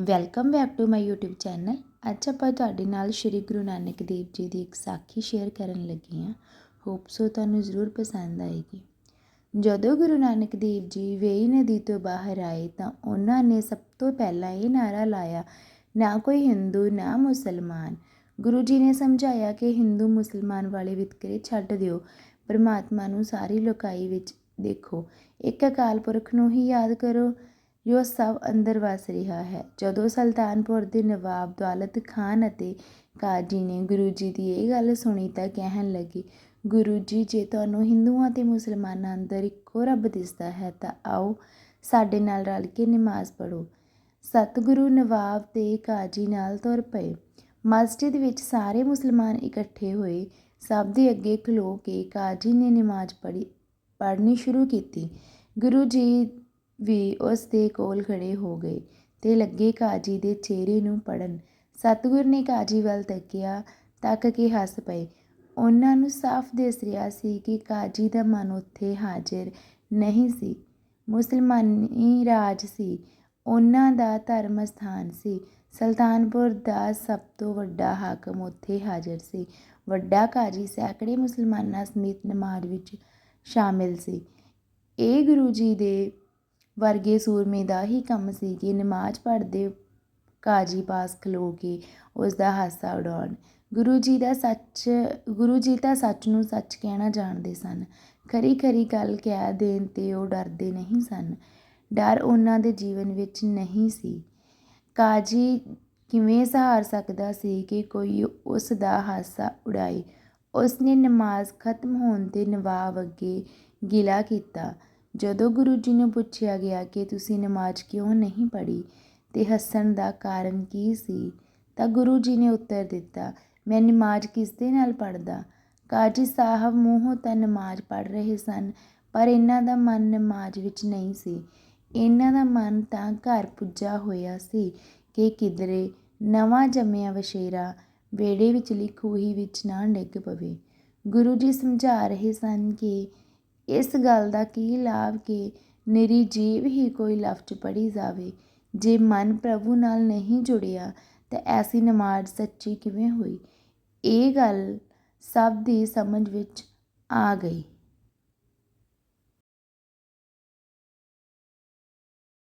Welcome back to my YouTube channel ਅੱਜ ਆਪਾਂ ਤੁਹਾਡੇ ਨਾਲ ਸ਼੍ਰੀ ਗੁਰੂ ਨਾਨਕ ਦੇਵ ਜੀ ਦੀ ਇੱਕ ਸਾਖੀ ਸ਼ੇਅਰ ਕਰਨ ਲੱਗੀ ਹਾਂ। ਹੋਪ ਸੋ ਤੁਹਾਨੂੰ ਜ਼ਰੂਰ ਪਸੰਦ ਆਏਗੀ। ਜਦੋਂ ਗੁਰੂ ਨਾਨਕ ਦੇਵ ਜੀ ਵੇਈ ਨਦੀ ਤੋਂ ਬਾਹਰ ਆਏ ਤਾਂ ਉਹਨਾਂ ਨੇ ਸਭ ਤੋਂ ਪਹਿਲਾਂ ਇਹ ਨਾਰਾ ਲਾਇਆ, ਨਾ ਕੋਈ ਹਿੰਦੂ, ਨਾ ਮੁਸਲਮਾਨ। ਗੁਰੂ ਜੀ ਨੇ ਸਮਝਾਇਆ ਕਿ ਹਿੰਦੂ, ਮੁਸਲਮਾਨ ਵਾਲੇ ਵਿਤਕਰੇ ਛੱਡ ਦਿਓ। ਪਰਮਾਤਮਾ ਨੂੰ ਸਾਰੀ ਲੋਕਾਈ ਵਿੱਚ ਦੇਖੋ। ਇੱਕ ਅਕਾਲ ਪੁਰਖ ਨੂੰ ਹੀ ਯਾਦ ਕਰੋ। ਜੋ ਸਭ ਅੰਦਰ ਵਸ ਰਿਹਾ ਹੈ। ਜਦੋਂ ਸੁਲਤਾਨਪੁਰ ਦੇ ਨਵਾਬ ਦੌਲਤ ਖਾਨ ਅਤੇ ਕਾਜੀ ਨੇ ਗੁਰੂ ਜੀ ਦੀ ਇਹ ਗੱਲ ਸੁਣੀ ਤਾਂ ਕਹਿਣ ਲੱਗੇ, ਗੁਰੂ ਜੀ, ਜੇ ਤੁਹਾਨੂੰ ਹਿੰਦੂਆਂ ਤੇ ਮੁਸਲਮਾਨਾਂ ਅੰਦਰ ਇੱਕੋ ਰੱਬ ਦਿਸਦਾ ਹੈ, ਤਾਂ ਆਓ ਸਾਡੇ ਨਾਲ ਰਲ ਕੇ ਨਮਾਜ਼ ਪੜੋ ਸਤਿਗੁਰੂ ਨਵਾਬ ਤੇ ਕਾਜੀ ਨਾਲ ਤੁਰ ਪਏ। ਮਸਜਿਦ ਵਿੱਚ ਸਾਰੇ ਮੁਸਲਮਾਨ ਇਕੱਠੇ ਹੋਏ। ਸਭ ਦੇ ਅੱਗੇ ਖਲੋ ਕੇ ਕਾਜੀ ਨੇ ਨਮਾਜ਼ ਪੜ੍ਹੀ, ਪੜ੍ਹਨੀ ਸ਼ੁਰੂ ਕੀਤੀ। ਗੁਰੂ ਜੀ ਵੀ ਉਸ ਦੇ ਕੋਲ ਖੜ੍ਹੇ ਹੋ ਗਏ ਤੇ ਲੱਗੇ ਕਾਜੀ ਦੇ ਚਿਹਰੇ ਨੂੰ ਪੜਨ ਸਤਿਗੁਰ ਨੇ ਕਾਜੀ ਵੱਲ ਤੱਕਿਆ ਤੱਕ ਕੇ ਹੱਸ ਪਏ। ਉਹਨਾਂ ਨੂੰ ਸਾਫ਼ ਦਿਸ ਰਿਹਾ ਸੀ ਕਿ ਕਾਜੀ ਦਾ ਮਨ ਉੱਥੇ ਹਾਜ਼ਰ ਨਹੀਂ ਸੀ। ਮੁਸਲਮਾਨੀ ਰਾਜ ਸੀ। ਉਹਨਾਂ ਦਾ ਧਰਮ ਸਥਾਨ ਸੀ। ਸੁਲਤਾਨਪੁਰ ਦਾ ਸਭ ਤੋਂ ਵੱਡਾ ਹਾਕਮ ਉੱਥੇ ਹਾਜ਼ਰ ਸੀ। ਵੱਡਾ ਕਾਜੀ ਸੈਂਕੜੇ ਮੁਸਲਮਾਨਾਂ ਸਮੇਤ ਨਮਾਜ਼ ਵਿੱਚ ਸ਼ਾਮਿਲ ਸੀ। ਇਹ ਗੁਰੂ ਜੀ ਦੇ ਵਰਗੇ ਸੂਰਮੇ ਦਾ ਹੀ ਕੰਮ ਸੀ ਕਿ ਨਮਾਜ਼ ਪੜ੍ਹਦੇ ਕਾਜੀ ਪਾਸ ਖਲੋ ਕੇ ਉਸ ਦਾ ਹਾਸਾ ਉਡਾਉਣ। ਗੁਰੂ ਜੀ ਦਾ ਸੱਚ, ਗੁਰੂ ਜੀ ਤਾਂ ਸੱਚ ਨੂੰ ਸੱਚ ਕਹਿਣਾ ਜਾਣਦੇ ਸਨ। ਖਰੀ ਖਰੀ ਗੱਲ ਕਹਿ ਦੇਣ ਤੇ ਉਹ ਡਰਦੇ ਨਹੀਂ ਸਨ। ਡਰ ਉਹਨਾਂ ਦੇ ਜੀਵਨ ਵਿੱਚ ਨਹੀਂ ਸੀ। ਕਾਜੀ ਕਿਵੇਂ ਸਹਾਰ ਸਕਦਾ ਸੀ ਕਿ ਕੋਈ ਉਸ ਦਾ ਹਾਸਾ ਉਡਾਏ? ਉਸ ਨੇ ਨਮਾਜ਼ ਖਤਮ ਹੋਣ ਤੇ ਨਵਾਬ ਅੱਗੇ ਗਿਲਾ ਕੀਤਾ। ਜਦੋਂ ਗੁਰੂ ਜੀ ਨੂੰ ਪੁੱਛਿਆ ਗਿਆ ਕਿ ਤੁਸੀਂ ਨਮਾਜ਼ ਕਿਉਂ ਨਹੀਂ ਪੜ੍ਹੀ ਤੇ ਹੱਸਣ ਦਾ ਕਾਰਨ ਕੀ ਸੀ, ਤਾਂ ਗੁਰੂ ਜੀ ਨੇ ਉੱਤਰ ਦਿੱਤਾ, ਮੈਂ ਨਮਾਜ਼ ਕਿਸ ਦੇ ਨਾਲ ਪੜਦਾ ਕਾਜੀ ਸਾਹਿਬ ਮੂੰਹੋਂ ਤਾਂ ਨਮਾਜ਼ ਪੜ੍ਹ ਰਹੇ ਸਨ, ਪਰ ਇਹਨਾਂ ਦਾ ਮਨ ਨਮਾਜ਼ ਵਿੱਚ ਨਹੀਂ ਸੀ। ਇਹਨਾਂ ਦਾ ਮਨ ਤਾਂ ਘਰ ਪੁੱਜਾ ਹੋਇਆ ਸੀ ਕਿ ਕਿਧਰੇ ਨਵਾਂ ਜੰਮਿਆ ਵਸ਼ੇਰਾ ਵੇੜੇ ਵਿਚਲੀ ਖੂਹੀ ਵਿੱਚ ਨਾ ਡਿੱਗ ਪਵੇ। ਗੁਰੂ ਜੀ ਸਮਝਾ ਰਹੇ ਸਨ ਕਿ ਇਸ ਗੱਲ ਦਾ ਕੀ ਲਾਭ ਕਿ ਨਿਰੀ ਜੀਵ ਹੀ ਕੋਈ ਲਫ਼ਜ਼ ਪੜ੍ਹੀ ਜਾਵੇ। ਜੇ ਮਨ ਪ੍ਰਭੂ ਨਾਲ ਨਹੀਂ ਜੁੜਿਆ, ਤਾਂ ਐਸੀ ਨਮਾਜ਼ ਸੱਚੀ ਕਿਵੇਂ ਹੋਈ? ਇਹ ਗੱਲ ਸਭ ਦੀ ਸਮਝ ਵਿੱਚ ਆ ਗਈ।